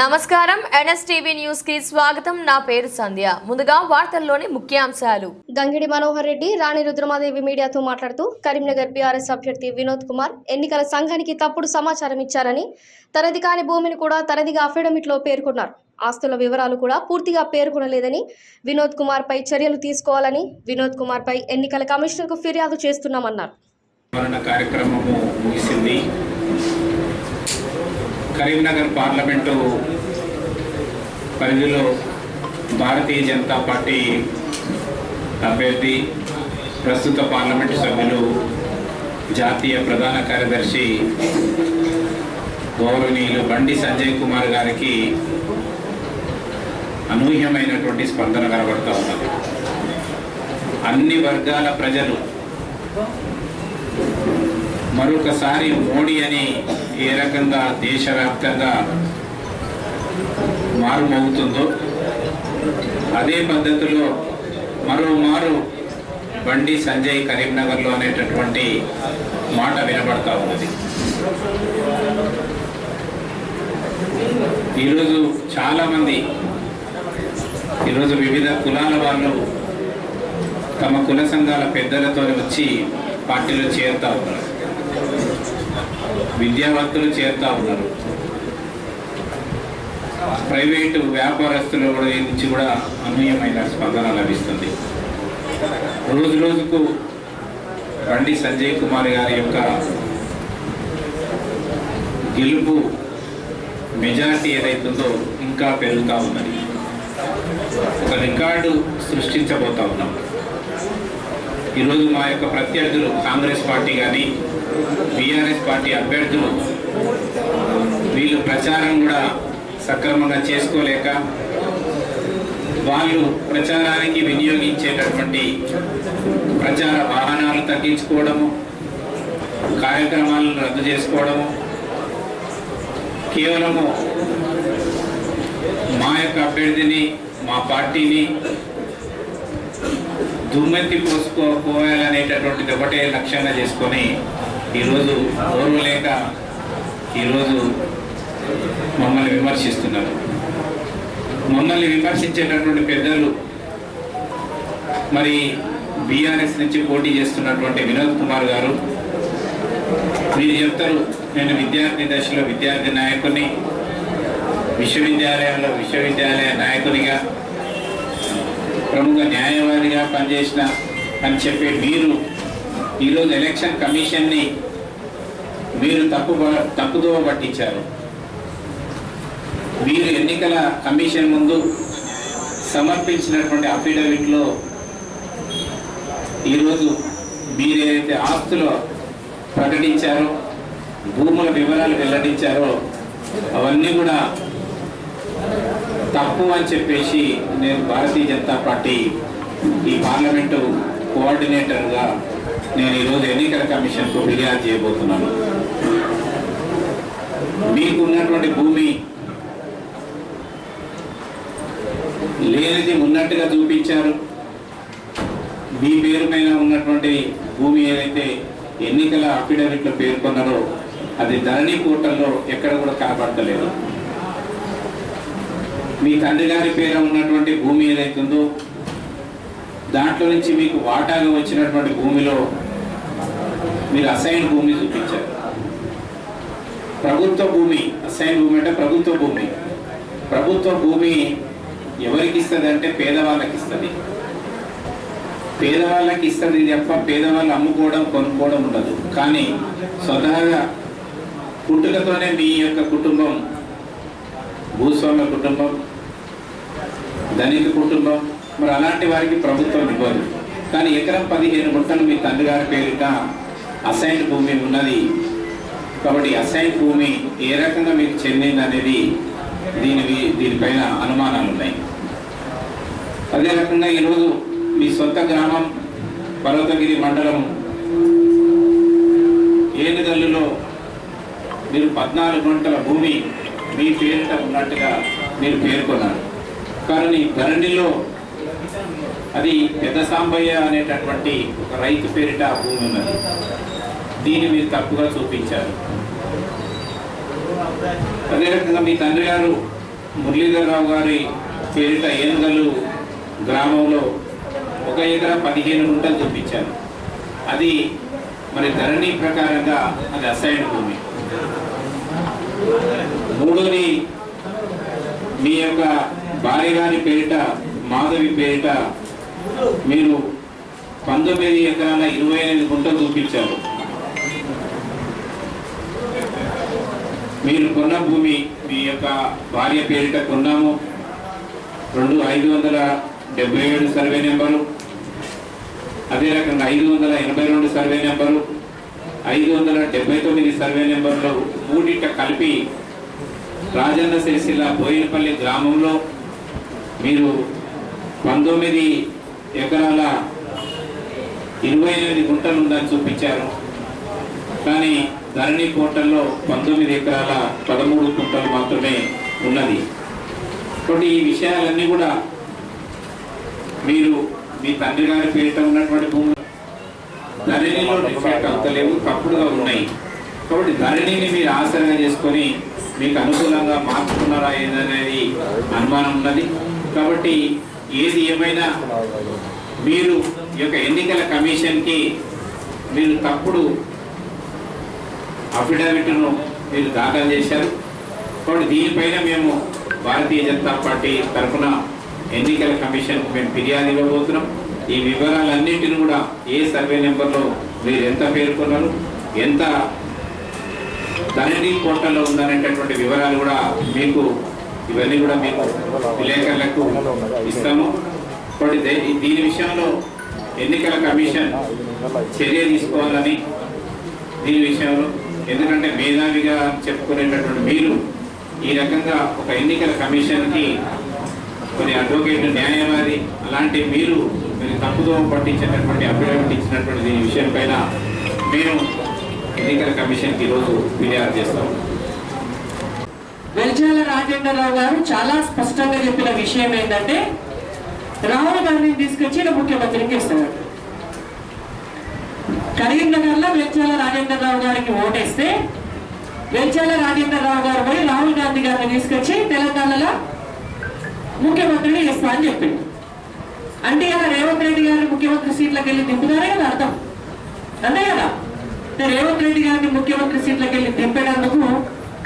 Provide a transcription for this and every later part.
నమస్కారం. ఎన్ఎస్టీవీ న్యూస్కి స్వాగతం. నా పేరు సంధ్య. ముందుగా వార్తల్లోని ముఖ్యాంశాలు. గంగిడి మనోహర్ రెడ్డి రాణి రుద్రమాదేవి మీడియాతో మాట్లాడుతూ కరీంనగర్ బీఆర్ఎస్ అభ్యర్థి వినోద్ కుమార్ ఎన్నికల సంఘానికి తప్పుడు సమాచారం ఇచ్చారని తనది కాని భూమిని కూడా తనదిగా అఫిడవిట్లో పేర్కొన్నారు. ఆస్తుల వివరాలు కూడా పూర్తిగా పేర్కొనలేదని వినోద్ కుమార్ పై చర్యలు తీసుకోవాలని వినోద్ కుమార్ పై ఎన్నికల కమిషనర్కు ఫిర్యాదు చేస్తున్నామన్నారు. మరణ కార్యక్రమము ముగిసింది. కరీంనగర్ పార్లమెంటు పరిధిలో భారతీయ జనతా పార్టీ అభ్యర్థి ప్రస్తుత పార్లమెంటు సభ్యులు జాతీయ ప్రధాన కార్యదర్శి గౌరవనీయులు బండి సంజయ్ కుమార్ గారికి అనూహ్యమైనటువంటి స్పందన కనబడుతూ ఉన్నది. అన్ని వర్గాల ప్రజలు మరొకసారి మోడీ అని ఏ రకంగా దేశవ్యాప్తంగా మారుమవుతుందో అదే పద్ధతిలో మరోమారు బండి సంజయ్ కరీంనగర్లో అనేటటువంటి మాట వినబడతా ఉన్నది. ఈరోజు చాలామంది ఈరోజు వివిధ కులాల వాళ్ళు తమ కుల సంఘాల పెద్దలతో వచ్చి పార్టీలో చేరుతా ఉన్నారు. విద్యావంతులు చేరుతా ఉన్నారు. ప్రైవేటు వ్యాపారస్తుల కూడా నుంచి కూడా అనూహ్యమైన స్పందన లభిస్తుంది. రోజు రోజుకు బండి సంజయ్ కుమార్ గారి యొక్క గెలుపు మెజారిటీ ఏదైతుందో ఇంకా పెరుగుతూ ఉన్నది. ఒక రికార్డు సృష్టించబోతా ఉన్నాం. ఈరోజు మా యొక్క ప్రత్యర్థులు కాంగ్రెస్ పార్టీ కానీ బీఆర్ఎస్ పార్టీ అభ్యర్థులు వీళ్ళు ప్రచారం కూడా సక్రమంగా చేసుకోలేక వాళ్ళు ప్రచారానికి వినియోగించేటటువంటి ప్రచార వాహనాలు తగ్గించుకోవడము కార్యక్రమాలను రద్దు చేసుకోవడము కేవలము మా యొక్క అభ్యర్థిని మా పార్టీని దుమ్మెత్తి పోసుకో పోయాలనేటటువంటిది ఒకటే లక్ష్యంగా చేసుకొని ఈరోజు ఓర్వలేక ఈరోజు మమ్మల్ని విమర్శిస్తున్నారు. మమ్మల్ని విమర్శించేటటువంటి పెద్దలు మరి బీఆర్ఎస్ నుంచి పోటీ చేస్తున్నటువంటి వినోద్ కుమార్ గారు. మీరు చెప్తారు నేను విద్యార్థి దశలో విద్యార్థి నాయకుని విశ్వవిద్యాలయంలో విశ్వవిద్యాలయ నాయకునిగా ప్రముఖ న్యాయవాదిగా పనిచేసిన అని చెప్పే మీరు ఈరోజు ఎలక్షన్ కమిషన్ని మీరు తప్పు తప్పుదోవ పట్టించారు. మీరు ఎన్నికల కమిషన్ ముందు సమర్పించినటువంటి అఫిడవిట్లో ఈరోజు మీరు ఏదైతే ఆస్తులు ప్రకటించారో భూముల వివరాలు వెల్లడించారో అవన్నీ కూడా తప్పు అని చెప్పేసి నేను భారతీయ జనతా పార్టీ ఈ పార్లమెంటు కోఆర్డినేటర్గా నేను ఈరోజు ఎన్నికల కమిషన్కు ఫిర్యాదు చేయబోతున్నాను. మీకు ఉన్నటువంటి భూమి లేనిది ఉన్నట్టుగా చూపించారు. మీ పేరు మీద ఉన్నటువంటి భూమి ఏదైతే ఎన్నికల అఫిడవిట్లో పేర్కొన్నారో అది ధరణి పోర్టల్లో ఎక్కడ కూడా కనపడతలేదు మీ తండ్రి గారి పేర ఉన్నటువంటి భూమి ఏదైతుందో దాంట్లో నుంచి మీకు వాటాగా వచ్చినటువంటి భూమిలో మీరు అసైన్ భూమి చూపించారు. ప్రభుత్వ భూమి అసైన్ భూమి అంటే ప్రభుత్వ భూమి. ప్రభుత్వ భూమి ఎవరికి ఇస్తుంది అంటే పేదవాళ్ళకి ఇస్తుంది. పేదవాళ్ళకి ఇస్తుంది తప్ప పేదవాళ్ళు అమ్ముకోవడం కొనుక్కోవడం ఉండదు. కానీ స్వతహాగా పుట్టుకతోనే మీ యొక్క కుటుంబం భూస్వామ్య కుటుంబం ధనిక కుటుంబం మరి అలాంటి వారికి ప్రభుత్వం ఇవ్వదు. కానీ ఎకరం పదిహేను గుంటలు మీ తండ్రి గారి పేరిట అసైన్ భూమి ఉన్నది. కాబట్టి అసైన్ భూమి ఏ రకంగా మీకు చెందింది అనేది దీని దీనిపైన అనుమానాలు ఉన్నాయి. అదే రకంగా ఈరోజు మీ సొంత గ్రామం పర్వతగిరి మండలం ఏనుగల్లులో మీరు పద్నాలుగు గంటల భూమి మీ పేరిట ఉన్నట్టుగా మీరు పేర్కొన్నారు. కానీ ధరణిలో అది పెద్ద సాంబయ్య అనేటటువంటి ఒక రైతు పేరిట ఆ భూమి ఉన్నది. దీన్ని మీరు తప్పుగా చూపించారు. అదే రకంగా మీ తండ్రి గారు మురళీధరరావు గారి పేరిట ఏనుగలు గ్రామంలో ఒక ఎకరా పదిహేను గుంటలు చూపించారు. అది మరి ధరణి ప్రకారంగా అది అసైన్ భూమి. మూడోది మీ యొక్క భార్య గారి పేరిట మాధవి పేరిట మీరు పంతొమ్మిది ఎకరాల ఇరవై ఎనిమిది గుంటలు చూపించారు మీరు కొన్న భూమి మీ యొక్క భార్య పేరిట కొన్నాము. రెండు ఐదు వందల డెబ్బై ఏడు సర్వే నెంబరు. అదే రకంగా ఐదు వందల ఎనభై రెండు సర్వే నెంబరు. ఐదు వందల డెబ్బై తొమ్మిది సర్వే నెంబర్లు మూడింట కలిపి రాజన్న సిరిసిల్ల బోయినపల్లి గ్రామంలో మీరు పంతొమ్మిది ఎకరాల ఇరవై ఎనిమిది గుంటలు ఉందని చూపించారు. కానీ ధరణి పోర్టల్లో పంతొమ్మిది ఎకరాల పదమూడు గుంటలు మాత్రమే ఉన్నది. కాబట్టి ఈ విషయాలన్నీ కూడా మీరు మీ తండ్రి గారి పేరిట ఉన్నటువంటి భూములు ధరణిలో డిఫెక్ట్ అవుతలేవు తప్పుడుగా ఉన్నాయి. కాబట్టి ధరణిని మీరు ఆసరగా చేసుకొని మీకు అనుకూలంగా మార్చుకున్నారా ఏదనేది అనుమానం ఉన్నది. కాబట్టి ఏది ఏమైనా మీరు యొక్క ఎన్నికల కమిషన్కి మీరు తప్పుడు అఫిడవిట్ను మీరు దాఖలు చేశారు. కాబట్టి దీనిపైన మేము భారతీయ జనతా పార్టీ తరఫున ఎన్నికల కమిషన్ మేము ఫిర్యాదు ఇవ్వబోతున్నాం. ఈ వివరాలన్నింటిని కూడా ఏ సర్వే నెంబర్లో మీరు ఎంత పేర్కొన్నారు ఎంత ధరణి కోటలో ఉందనేటటువంటి వివరాలు కూడా మీకు ఇవన్నీ కూడా మీకు విలేకరులకు ఇస్తాము. కాబట్టి దీని విషయంలో ఎన్నికల కమిషన్ చర్య తీసుకోవాలని దీని విషయంలో ఎందుకంటే మేధావిగా చెప్పుకునేటటువంటి మీరు ఈ రకంగా ఒక ఎన్నికల కమిషన్కి కొన్ని అడ్వకేట్ న్యాయవాది అలాంటి మీరు మీరు తప్పుదో పట్టించినటువంటి అఫిడవిట్ ఇచ్చినటువంటి దీని విషయం పైన మేము ఎన్నికల కమిషన్కి ఈరోజు ఫిర్యాదు చేస్తాము. వెల్చాల రాజేంద్రరావు గారు చాలా స్పష్టంగా చెప్పిన విషయం ఏంటంటే రాహుల్ గాంధీని తీసుకొచ్చి ఈయన ముఖ్యమంత్రికి ఇస్తాడు. కరీంనగర్లో వెల్చాల రాజేంద్రరావు గారికి ఓటేస్తే వెల్చాల రాజేంద్రరావు గారు పోయి రాహుల్ గాంధీ గారిని తీసుకొచ్చి తెలంగాణలో ముఖ్యమంత్రిని ఇస్తా అని చెప్పింది అంటే ఇలా రేవంత్ రెడ్డి గారిని ముఖ్యమంత్రి సీట్లకు వెళ్ళి దింపుతారే కదా అర్థం. అంతే కదా? అంటే రేవంత్ రెడ్డి గారిని ముఖ్యమంత్రి సీట్లకు వెళ్ళి దింపేటందుకు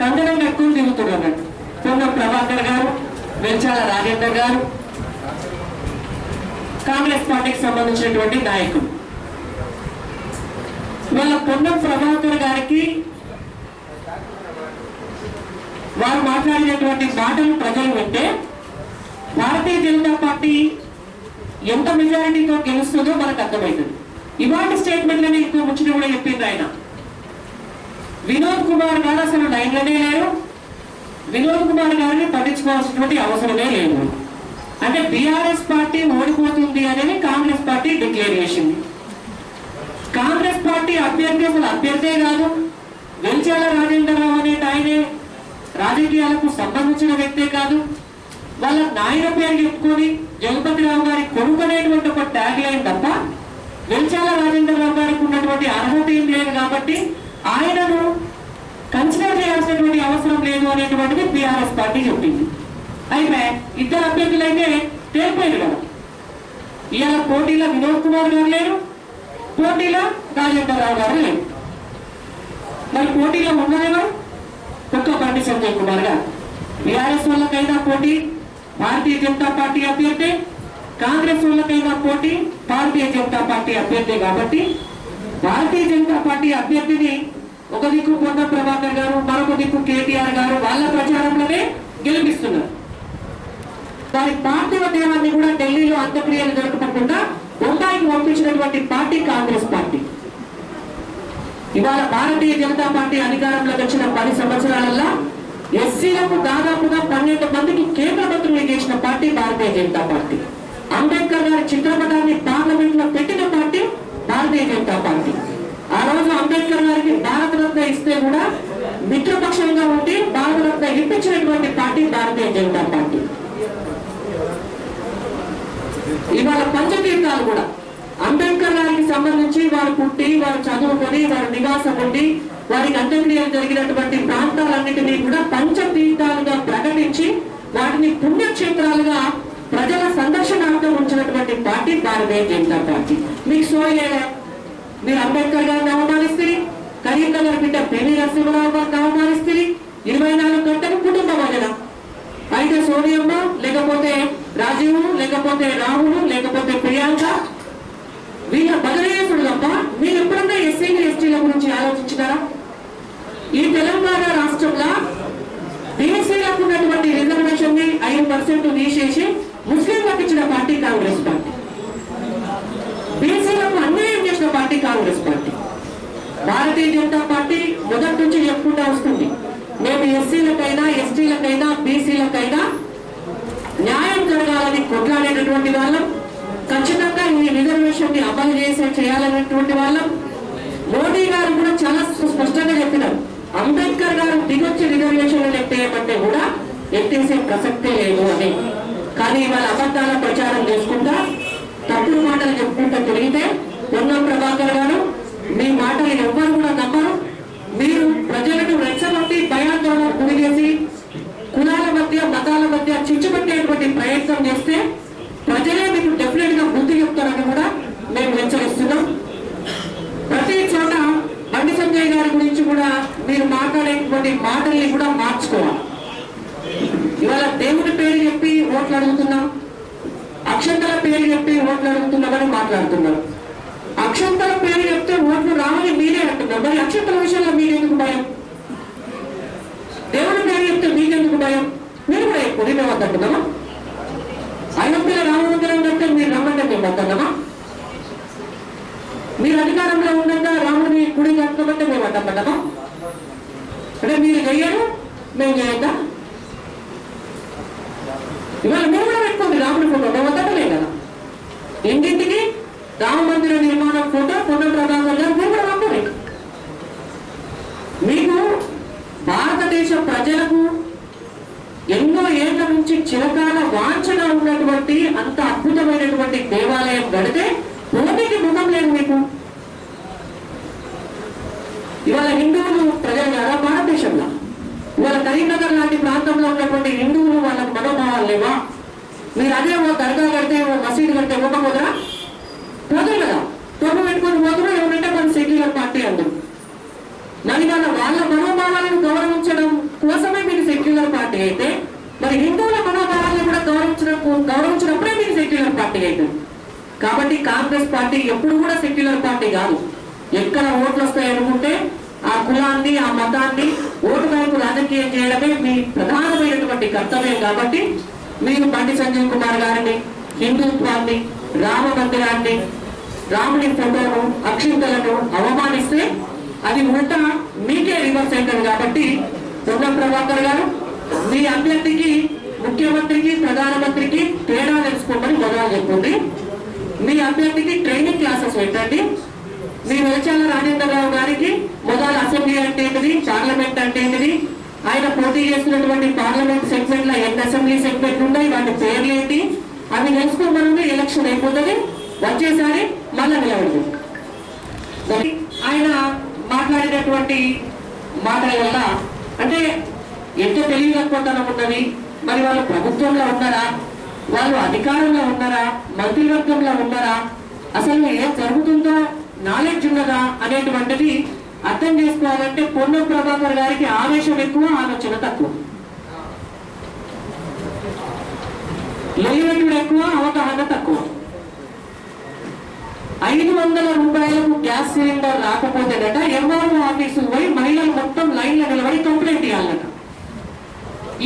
కందనం ఎక్కువ దిగుతున్నారు అన్నట్టు. పొన్నం ప్రభాకర్ గారు వెంచాల రాజేందర్ గారు కాంగ్రెస్ పార్టీకి సంబంధించినటువంటి నాయకులు. వాళ్ళ పొన్నం ప్రభాకర్ గారికి వారు మాట్లాడినటువంటి మాటలు ప్రజలు వింటే భారతీయ జనతా పార్టీ ఎంత మెజారిటీతో గెలుస్తుందో మనకు అర్థమవుతుంది. ఇవాటి స్టేట్మెంట్లనే ఎక్కువ ముచ్చట కూడా చెప్పింది ఆయన. వినోద్ కుమార్ గారు అసలు లైన్లోనే లేరు. వినోద్ కుమార్ గారిని పట్టించుకోవాల్సినటువంటి అవసరమే లేదు. అంటే బీఆర్ఎస్ పార్టీ ఓడిపోతుంది అనేది కాంగ్రెస్ పార్టీ డిక్లేర్ చేసింది కాంగ్రెస్ పార్టీ అభ్యర్థి అసలు అభ్యర్థే కాదు. వెల్చాల రాజేంద్రరావు అనే ఆయనే రాజకీయాలకు సంబంధించిన వ్యక్తే కాదు. వాళ్ళ నాయన పేరు చెప్పుకొని జగపతిరావు గారి కొడుకు అనేటువంటి ఒక ట్యాగ్ లైన్ తప్ప వెల్చాల రాజేంద్రరావు గారికి ఉన్నటువంటి అర్హత ఏం లేదు కాబట్టి ఆయనను కన్సిడర్ చేయాల్సినటువంటి అవసరం లేదు అనేటువంటిది బీఆర్ఎస్ పార్టీ చెప్పింది. అయితే ఇద్దరు అభ్యర్థులైతే తేలిపోయారు కదా. ఇవాళ పోటీలో వినోద్ కుమార్ గారు లేరు పోటీలో రాజేంద్రరావు గారు లేరు. మరి పోటీలో ఉన్నదేమో ఒక్క బండి సంజయ్ కుమార్ గారు. బీఆర్ఎస్ వాళ్ళకైనా పోటీ భారతీయ జనతా పార్టీ అభ్యర్థి. కాంగ్రెస్ వాళ్ళకైనా పోటీ భారతీయ జనతా పార్టీ అభ్యర్థి కాబట్టి భారతీయ జనతా పార్టీ అభ్యర్థిని ఒక దిక్కు పొన్న ప్రభాకర్ గారు మరొక దిక్కు కేటీఆర్ గారు వాళ్ళ ప్రచారంలోనే గెలిపిస్తున్నారు. వారి పార్థివ దేహాన్ని కూడా ఢిల్లీలో అంత్యక్రియలు జరపకుండా బొంబాయికి పంపించినటువంటి పార్టీ కాంగ్రెస్ పార్టీ. ఇవాళ భారతీయ జనతా పార్టీ అధికారంలోకి వచ్చిన పది సంవత్సరాలలో ఎస్సీలకు దాదాపుగా పన్నెండు మందికి కేంద్ర మంత్రులు చేసిన పార్టీ భారతీయ జనతా పార్టీ. అంబేద్కర్ గారి చిత్రపటాన్ని పార్లమెంట్లో పెట్టిన పార్టీ భారతీయ జనతా పార్టీ. ఆ రోజు అంబేద్కర్ గారికి భారతరత్న ఇస్తే కూడా మిత్రపక్షంగా ఉండి భారతరత్న ఇప్పించినటువంటి పార్టీ భారతీయ జనతా పార్టీ. ఇవాళ పంచతీర్థాలు కూడా. అంబేద్కర్ గారికి సంబంధించి వారు పుట్టి వారు చదువుకొని వారు నివాసం ఉండి వారికి అంత్యక్రియలు జరిగినటువంటి ప్రాంతాలన్నింటినీ కూడా పంచతీర్థాలుగా ప్రకటించి వాటిని పుణ్యక్షేత్రాలుగా ప్రజల సందర్శన సందర్శనార్థం ఉంచినటువంటి పార్టీ భారతీయ జనతా పార్టీ. మీకు సోయలేదా మీరు అంబేద్కర్ గారిని అవమానిస్తే కరీంనగర్ బిడ్డ పివి నరసింహరావు గారిని అవమానిస్తే ఇరవై నాలుగు గంటలు కుటుంబ భజన అయితే సోనియమ్మ లేకపోతే రాజీవ్ లేకపోతే రాహుల్ లేకపోతే ప్రియాంక వీళ్ళ బదలేసుడు తప్ప మీరు ఎప్పుడన్నా ఎస్సీలు ఎస్టీల గురించి ఆలోచించినారా? ఈ తెలంగాణ రాష్ట్రంలో బీఎస్సీలకు ఉన్నటువంటి రిజర్వేషన్ని ఐదు పర్సెంట్ తీసేసి ముస్లింలకు ఇచ్చిన పార్టీ కాంగ్రెస్ పార్టీ. బీసీలకు అన్యాయం చేసిన party Congress party. Bharatiya Janata party మొదటి నుంచి చెప్పుకుంటా వస్తుంది. మేము ఎస్సీలకైనా ఎస్టీలకైనా బీసీలకైనా న్యాయం జరగాలని కొట్లాడేటటువంటి వాళ్ళం. ఖచ్చితంగా ఈ రిజర్వేషన్ని అమలు చేసే చేయాలనేటువంటి వాళ్ళం. మోడీ గారు కూడా చాలా స్పష్టంగా చెప్పినారు. అంబేద్కర్ గారు దిగొచ్చి రిజర్వేషన్లు ఎత్తేయమంటే కూడా ఎత్తేసే ప్రసక్తే లేదు అని. కానీ ఇవాళ అబద్ధాల ప్రచారం చేసుకుంటా తప్పుడు మాటలు చెప్పుకుంటూ తిరిగితే పొన్నం ప్రభాకర్ గారు మీ మాటలు ఎవ్వరు కూడా నమ్మరు. మీరు ప్రజలను రెచ్చగొట్టి భయాందోళన గురి చేసి కులాల మధ్య మతాల మధ్య చిచ్చుపెట్టేటువంటి ప్రయత్నం చేస్తే ప్రజలే మీకు డెఫినెట్గా బుద్ధి చెప్తారని కూడా మేము హెచ్చరిస్తున్నాం. ప్రతి చోట బండి సంజయ్ గారి గురించి కూడా మీరు మాట్లాడేటువంటి మాటల్ని కూడా మార్చుకోవాలి. ఇవాళ దేవుడి పేరు చెప్పి ఓట్లు అడుగుతున్నాం అక్షంతల పేరు చెప్పి ఓట్లు అడుగుతున్నామని మాట్లాడుతున్నారు అక్షంతల పేరు చెప్తే ఓట్లు రావని మీరే అంటున్నారు. మరి అక్షంతల విషయంలో మీరెందుకు భయం? దేవుడి పేరు చెప్తే మీకెందుకు భయం? మీరు కూడా ఎక్కువ మేము వద్దంటున్నామా అయోధ్యలో రామమందిరం కంటే మీరు రమ్మంటే మేము వద్దన్నామా మీరు అధికారంలో ఉండగా రాముడిని గుడి కట్టుకోమంటే మేము అడ్డపడ్డామా అంటే మీరు చెయ్యరు మేము చేయద్దా? ఇవాళ మీరు కూడా పెట్టుకోండి రాముడి ఫోటో. మేము కదా. ఇంటింటికి రామ మందిర నిర్మాణం ఫోటో పొన్నం ప్రభాకర్ గారు మీరు కూడా పంపండి. మీకు భారతదేశ ప్రజలకు ఎన్నో ఏళ్ళ నుంచి చిరకాల వాంఛన ఉన్నటువంటి అంత అద్భుతమైనటువంటి దేవాలయం గడితే పోటీకి ముఖం లేదు మీకు. ఇవాళ హిందువులు ప్రజలు ఇవాళ కరీంనగర్ లాంటి ప్రాంతంలో ఉన్నటువంటి హిందువులు వాళ్ళకి మనోభావాలు లేవా? మీరు అదే ఓ దర్గా కడితే ఓ మసీదు కడితే ఇవ్వకపోదురా? పోతారు కదా. తొమ్మిది పెట్టుకొని పోతున్నా ఏమంటే మన సెక్యులర్ పార్టీ అందరు మరి వాళ్ళ వాళ్ళ మనోభావాలను గౌరవించడం కోసమే మీరు సెక్యులర్ పార్టీ అయితే మరి హిందువుల మనోభావాలను కూడా గౌరవించడం గౌరవించినప్పుడే మీరు సెక్యులర్ పార్టీ అయితే. కాబట్టి కాంగ్రెస్ పార్టీ ఎప్పుడు కూడా సెక్యులర్ పార్టీ కాదు. ఎక్కడ ఓట్లు వస్తాయి అనుకుంటే ఆ కులాన్ని ఆ మతాన్ని ఓటు బ్యాంకు రాజకీయం చేయడమే మీ ప్రధానమైనటువంటి కర్తవ్యం కాబట్టి మీరు బండి సంజయ్ కుమార్ గారిని హిందుత్వాన్ని రామ మందిరాన్ని రాముని ఫోటోను అక్షింతలను అవమానిస్తే అది ఉల్టా మీకే రివర్స్ అవుతుంది కాబట్టి పొన్నం ప్రభాకర్ గారు మీ అభ్యర్థికి ముఖ్యమంత్రికి ప్రధానమంత్రికి తేడా తెలుసుకోమని మొదలు చెప్పండి మీ అభ్యర్థికి ట్రైనింగ్ క్లాసెస్ పెట్టండి. మీ వెలచాల రాజేంద్రరావు గారికి మొదలు అసెంబ్లీ అంటే ఏంటిది? పార్లమెంట్ అంటే ఏంటిది? ఆయన పోటీ చేస్తున్నటువంటి పార్లమెంట్ సెగ్మెంట్లో ఎన్ని అసెంబ్లీ సెగ్మెంట్ ఉన్నాయి? వాటి పేర్లు ఏంటి? అవి తెలుసుకోమని ఎలక్షన్ అయిపోతుంది. వచ్చేసారి మళ్ళా నిలబడదు. ఆయన మాట్లాడినటువంటి మాటల వల్ల అంటే ఎంతో తెలియకపోతనం ఉన్నది? మరి వాళ్ళు ప్రభుత్వంలో ఉన్నారా? వాళ్ళు అధికారంలో ఉన్నారా? మంత్రివర్గంలో ఉన్నారా? అసలు ఏం జరుగుతుందో నాలెడ్జ్ ఉన్నదా అనేటువంటిది అర్థం చేసుకోవాలంటే పొన్నం ప్రభాకర్ గారికి ఆవేశం ఎక్కువ ఆలోచన తక్కువ. లొయ్యట్టుడు ఎక్కువ అవగాహన తక్కువ. ఐదు వందల రూపాయలకు గ్యాస్ సిలిండర్ రాకపోతేనట ఎంఆర్ఓ ఆఫీసు పోయి మహిళలు మొత్తం లైన్ నిలబడి కంప్లైంట్ ఇవ్వాలట.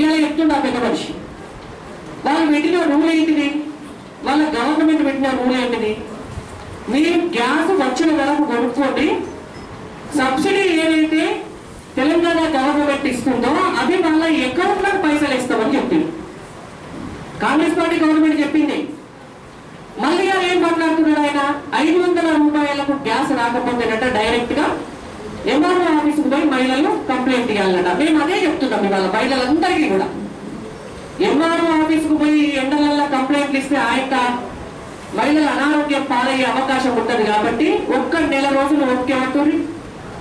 ఇలా చెప్తుండ పెద్ద మనిషి. వాళ్ళు పెట్టిన రూల్ ఏంటిది? వాళ్ళ గవర్నమెంట్ పెట్టిన రూల్ ఏంటిది? మీరు గ్యాస్ వచ్చిన వరకు కొనుక్కోండి. సబ్సిడీ ఏదైతే తెలంగాణ గవర్నమెంట్ ఇస్తుందో అది మళ్ళీ అకౌంట్ పైసలు ఇస్తామని చెప్పింది. కాంగ్రెస్ పార్టీ గవర్నమెంట్ చెప్పింది. మళ్ళీ గారు ఏం మాట్లాడుతున్నాడు ఆయన? ఐదు వందల రూపాయలకు గ్యాస్ రాకపోతేనట డైరెక్ట్గా ఎంఆర్ఓ ఆఫీస్కి పోయి మహిళలు కంప్లైంట్ ఇవ్వాలన్నట మేము అదే చెప్తున్నాం ఇవాళ మహిళలందరికీ కూడా. ఎంఆర్ఓ ఆఫీస్కు పోయి ఎండలలో కంప్లైంట్లు ఇస్తే ఆయన మహిళల అనారోగ్యం పాలయ్యే అవకాశం ఉంటుంది కాబట్టి ఒక్క నెల రోజులు ఓపిక పడుతుంది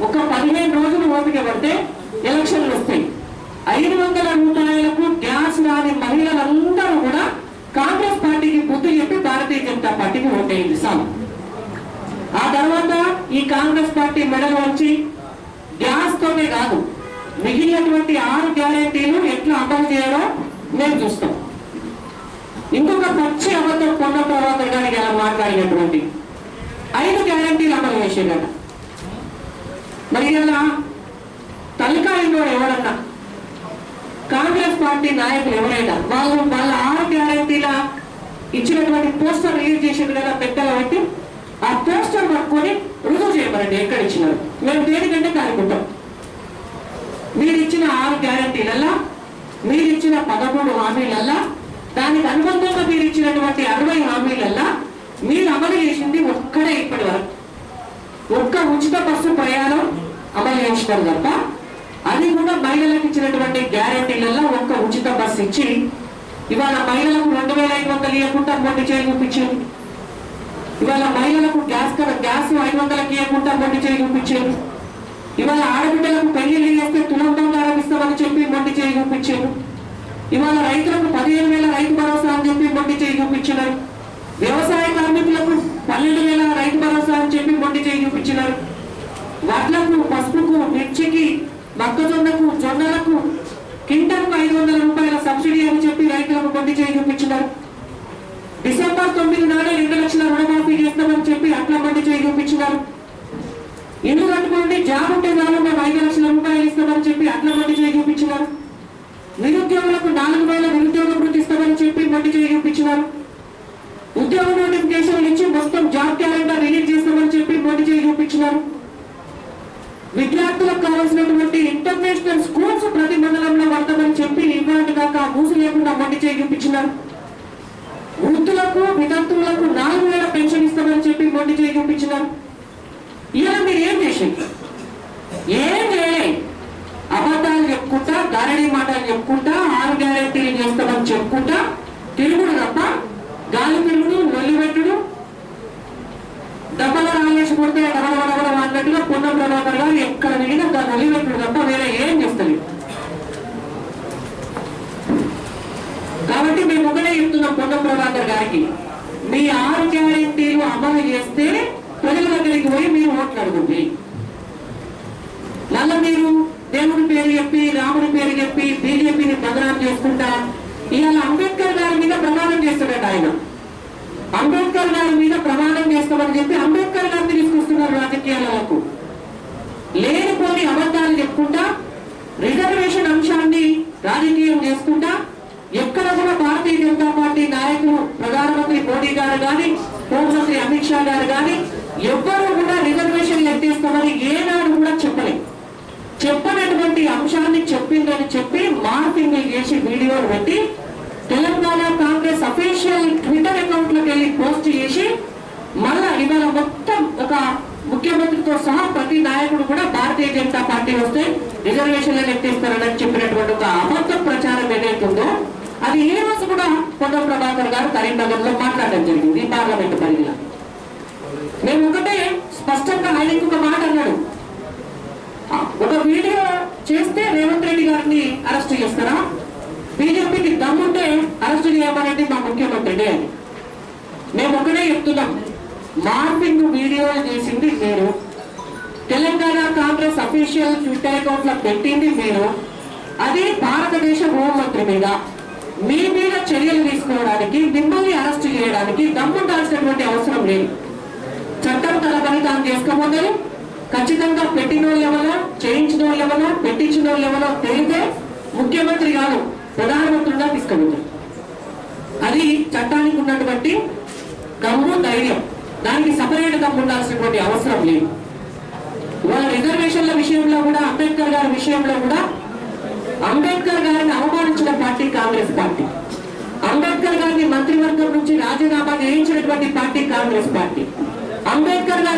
ఒక పదిహేను రోజులు ఓపిక పడితే ఎలక్షన్లు వస్తాయి. ఐదు వందల రూపాయలకు గ్యాస్ రాని మహిళలందరూ కూడా కాంగ్రెస్ పార్టీకి బుద్ధి చెప్పి భారతీయ జనతా పార్టీకి ఓటేయండి. సార్ ఆ తర్వాత ఈ కాంగ్రెస్ పార్టీ మెడలు వచ్చి గ్యాస్ తోనే కాదు మిగిలినటువంటి ఆరు గ్యారంటీలు ఎట్లా అమలు చేయాలో మేము చూస్తాం. ఇంకొక పచ్చి అబద్ధం మాట్లాడినటువంటి ఐదు గ్యారంటీలు అమలు చేసేదట మరి ఇలా తలకాయంలో ఎవరన్నా కాంగ్రెస్ పార్టీ నాయకులు ఎవరైనా వాళ్ళు వాళ్ళ ఆరు గ్యారంటీల ఇచ్చినటువంటి పోస్టర్ రిలీజ్ చేసిన కదా పెద్దగా పెట్టి ఆ పోస్టర్ పట్టుకొని రుజువు చేయమనండి. ఎక్కడ ఇచ్చినారు? మేము దేనికంటే కానుకుంటాం? మీరు ఇచ్చిన ఆరు గ్యారెంటీలల్లా మీరు ఇచ్చిన పదమూడు హామీలల్లా దానికి అనుబంధంగా మీరు ఇచ్చినటువంటి అరవై హామీలల్లా మీరు అమలు చేసింది ఒక్కడే ఇప్పటి వరకు. ఒక్క ఉచిత బస్సు ప్రయాణం అమలు చేసినారు తప్ప అది కూడా మహిళలకు ఇచ్చినటువంటి గ్యారంటీలలో ఒక్క ఉచిత బస్సు ఇచ్చి ఇవాళ మహిళలకు రెండు వేల ఐదు వందలు ఇవ్వకుండా మొండి చేయి చూపించారు. ఇవాళ మహిళలకు గ్యాస్ గ్యాస్ ఐదు వందలకి ఇవ్వకుండా మొండి చేయి చూపించారు. ఇవాళ ఆడబిడ్డలకు పెళ్ళి చేస్తే తులం ఆరంభిస్తామని చెప్పి మొండి చేయి చూపించారు. ఇవాళ రైతులకు పదిహేను వేల రైతు భరోసా అని చెప్పి మొండి చేయి చూపించినారు. వ్యవసాయ కార్మికులకు పన్నెండు వేల రైతు భరోసా అని చెప్పి మొండి చేయి చూపించినారు. వడ్లకు పసుపుకు మిర్చికి మొక్కజొన్నకు జొన్నలకు కింటకు ఐదు వందల రూపాయల సబ్సిడీ అని చెప్పి రైతులకు మొండి చేయి చూపించినారు. డిసెంబర్ తొమ్మిది నాడే రెండు లక్షల రుణమాఫీ చేస్తామని చెప్పి అట్లా మొండి చేయి చూపించినారు. ఇల్లు కట్టుకోండి జాబ్ ఉంటే చాలు మేము ఐదు లక్షల రూపాయలు ఇస్తామని చెప్పి అట్లా మొండి చేయి చూపించినారు. నిరుద్యోగులకు నాలుగు వేల నిరుద్యోగ వృత్తి ఇస్తామని చెప్పి మొండి చేయి చూపించినారు. ఉద్యోగ నోటిఫికేషన్ ఇచ్చి మొత్తం జాబ్ క్యాలెండర్ రిలీజ్ చేస్తామని చెప్పి మొండి చేయి చూపించినారు. విద్యార్థులకు కావాల్సినటువంటి ఇంటర్నేషనల్ స్కూల్స్ ప్రతి మండలంలో పడతామని చెప్పి ఇవాటి దాకా మూసి లేకుండా మొండి చేయి చూపించినారు. వృద్ధులకు వితంతువులకు నాలుగు వేల పెన్షన్ ఇస్తామని చెప్పి మొండి చేయి చూపించినారు. ఇలా మీరు ఏం చేసింది ఏం చేయలే. అబద్ధాలు చెప్పుకుంటా ధరణి మాటలు చెప్పుకుంటా ఆరు గ్యారెంటీలు చేస్తామని చెప్పుకుంటా తిరుగుడు తప్ప గాలి తిరుగుడు నొల్లి పెట్టుడు డబ్బల రాలేసి కొడితే డబడబడబడ అన్నట్టుగా పున్న ప్రభాకర్ గారు ఎక్కడ వెళ్ళినా దాన్ని నొల్లి పెట్టుడు తప్ప వేరే ఏం చేస్తలేదు కాబట్టి మేము ఒకటే చెప్తున్నాం పొన్న ప్రభాకర్ గారికి మీ ఆరు గ్యారెంటీలు అమలు చేస్తే ప్రజల దగ్గరికి పోయి మీరు ఓట్లు అడుగుంది మళ్ళా మీరు దేవుడి పేరు చెప్పి రాముడి పేరు చెప్పి బీజేపీని బదనాం చేసుకుంటా ఇవాళ అంబేద్కర్ గారి మీద ప్రమాణం చేస్తాడట ఆయన అంబేద్కర్ గారి మీద ప్రమాణం చేస్తామని చెప్పి అంబేద్కర్ గారిని తీసుకొస్తున్నారు రాజకీయాలకు లేనిపోని అబద్ధాలు చెప్పుకుంటా రిజర్వేషన్ అంశాన్ని రాజకీయం చేసుకుంటా ఎక్కడ కూడా భారతీయ జనతా పార్టీ నాయకులు ప్రధానమంత్రి మోడీ గారు గాని హోంమంత్రి అమిత్ షా గారు గాని ఎవ్వరూ కూడా రిజర్వేషన్ ఎత్తేస్తామని ఏనాడు కూడా చెప్పలేదు చెప్పనటువంటి అంశాన్ని చెప్పిందని చెప్పి మార్పింగ్ చేసి వీడియోలు పెట్టి తెలంగాణ కాంగ్రెస్ అఫీషియల్ ట్విట్టర్ అకౌంట్లోకి వెళ్ళి పోస్ట్ చేసి మళ్ళా ఇవాళ మొత్తం ఒక ముఖ్యమంత్రితో సహా ప్రతి నాయకుడు కూడా భారతీయ జనతా పార్టీ వస్తే రిజర్వేషన్లు లెక్కిస్తారని చెప్పినటువంటి ఒక అబద్ధ ప్రచారం ఏదైతుందో అది ఈ రోజు కూడా పొన్నం ప్రభాకర్ గారు కరీంనగర్లో మాట్లాడడం జరిగింది పార్లమెంట్ పరిధిలో. మేము ఒకటే స్పష్టంగా ఆయన ఇంకొక మాట అన్నాడు. ఒక వీడియో చేస్తే రేవంత్ రెడ్డి గారిని అరెస్ట్ చేస్తారా? బీజేపీకి దమ్ముంటే అరెస్ట్ చేయమనండి మా ముఖ్యమంత్రిని అని. మేము ఒకటే చెప్తున్నాం. మార్పింగ్ వీడియోలు చేసింది నేను. తెలంగాణ కాంగ్రెస్ అఫీషియల్ ట్విట్టర్ అకౌంట్లో పెట్టింది మీరు. అది భారతదేశ హోంమంత్రి మీద. మీ మీద చర్యలు తీసుకోవడానికి మిమ్మల్ని అరెస్ట్ చేయడానికి దమ్ముండాల్సినటువంటి అవసరం లేదు. చట్టం తన పని తాను చేసుకోబోతుంది ఖచ్చితంగా పెట్టిన వాళ్ళు ఎవరో చేయించిన వాళ్ళు ఎవరో పెట్టించిన వాళ్ళు ఎవరో తెలితే ముఖ్యమంత్రి కాదు ప్రధానమంత్రిగా తీసుకెళ్తారు అది చట్టానికి ఉన్నటువంటి దమ్ము ధైర్యం. దానికి సపరేట్ దమ్ము ఉండాల్సినటువంటి అవసరం లేదు. వాళ్ళ రిజర్వేషన్ల విషయంలో కూడా అంబేద్కర్ గారి విషయంలో కూడా అంబేద్కర్ గారిని అవమానించిన పార్టీ కాంగ్రెస్ పార్టీ. అంబేద్కర్ గారిని మంత్రివర్గం నుంచి రాజీనామా చేయించినటువంటి పార్టీ కాంగ్రెస్ పార్టీ. అంబేద్కర్ గారి